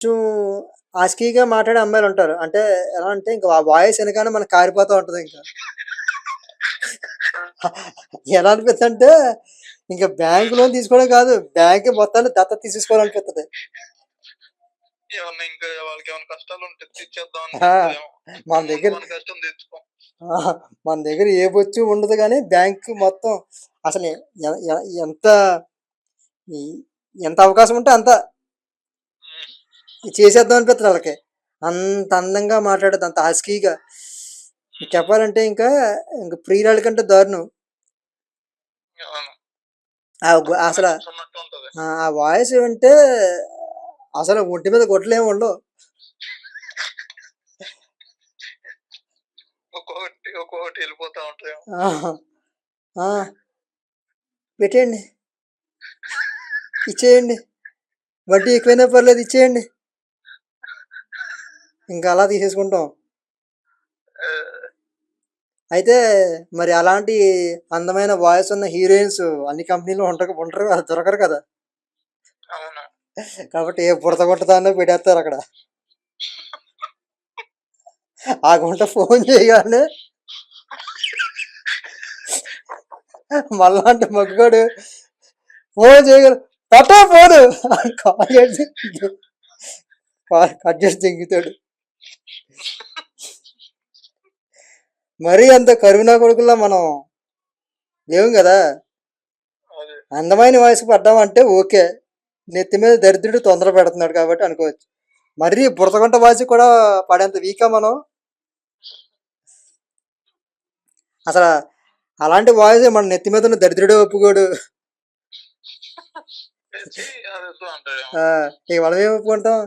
కొంచెం ఆస్కీగా మాట్లాడే అమ్మాయిలు ఉంటారు. అంటే ఎలా అంటే ఇంక వాయిస్ వినగానే మనకు కారిపోతా ఉంటది ఇంకా. ఎలా అనిపిద్దంటే ఇంక బ్యాంక్ లోన్ తీసుకోవడం కాదు. బ్యాంక్ మొత్తాన్ని ఆ! అనిపిస్తదేమో. మన దగ్గర మన దగ్గర ఏ బొచ్చు ఉండదు గానీ బ్యాంక్ మొత్తం అసలు ఎంత ఎంత అవకాశం ఉంటే అంత. చేసేద్దాం అనిపిత్తది ఆళ్ళకి. అంత అందంగా మాట్లాడేది అంత హస్కీగా. చెప్పాలంటే ఇంకా ఇంక ప్రియురాలి కంటే దారుణం. అసల. ఆ! వాయిస్ వింటే అసలు ఒంటి మీద గుడ్డలేమి ఉండవు. ఒక్కొక్కటి ఒక్కొక్కటి! పెట్టేయండి. ఇచ్చేయండి. వడ్డీ ఎక్కువైనా పర్లేదు ఇచ్చేయండి. ఇంక అలా తీసేసుకుంటాం. అయితే మరి అలాంటి అందమైన వాయిస్ ఉన్న హీరోయిన్స్ అన్ని కంపెనీలో ఉండక ఉండరు కదా! దొరకరు కదా! కాబట్టి ఏ బుడత కొట్టదాన్నో పెట్టేత్తారక్కడ. ఆ గుంట ఫోను చేయగానే మనలాంటి మగోడు ఫోను చేయగానే "పట్టా ఫోను" కాల్ చేసి కాల్ కట్ చేసి దింగుతాడు. మరీ అంత కరువినా కొడుకుల్లా మనం గదా! అదే. అందమైన వాయిస్ పడ్డామంటే ఓకే. నెత్తి మీద దరిద్రుడు తొందర పెడుతున్నాడు కాబట్టి అనుకోవచ్చు. మరీ బుడతగుంట వాయిస్ కూడా పడేంత వీకా మనం? అసల అలాంటి వాయిసే మన నెత్తి మీద ఉన్న దరిద్రుడే ఒప్పుకోడు. ఇక మనమేం ఒప్పుకుంటాం?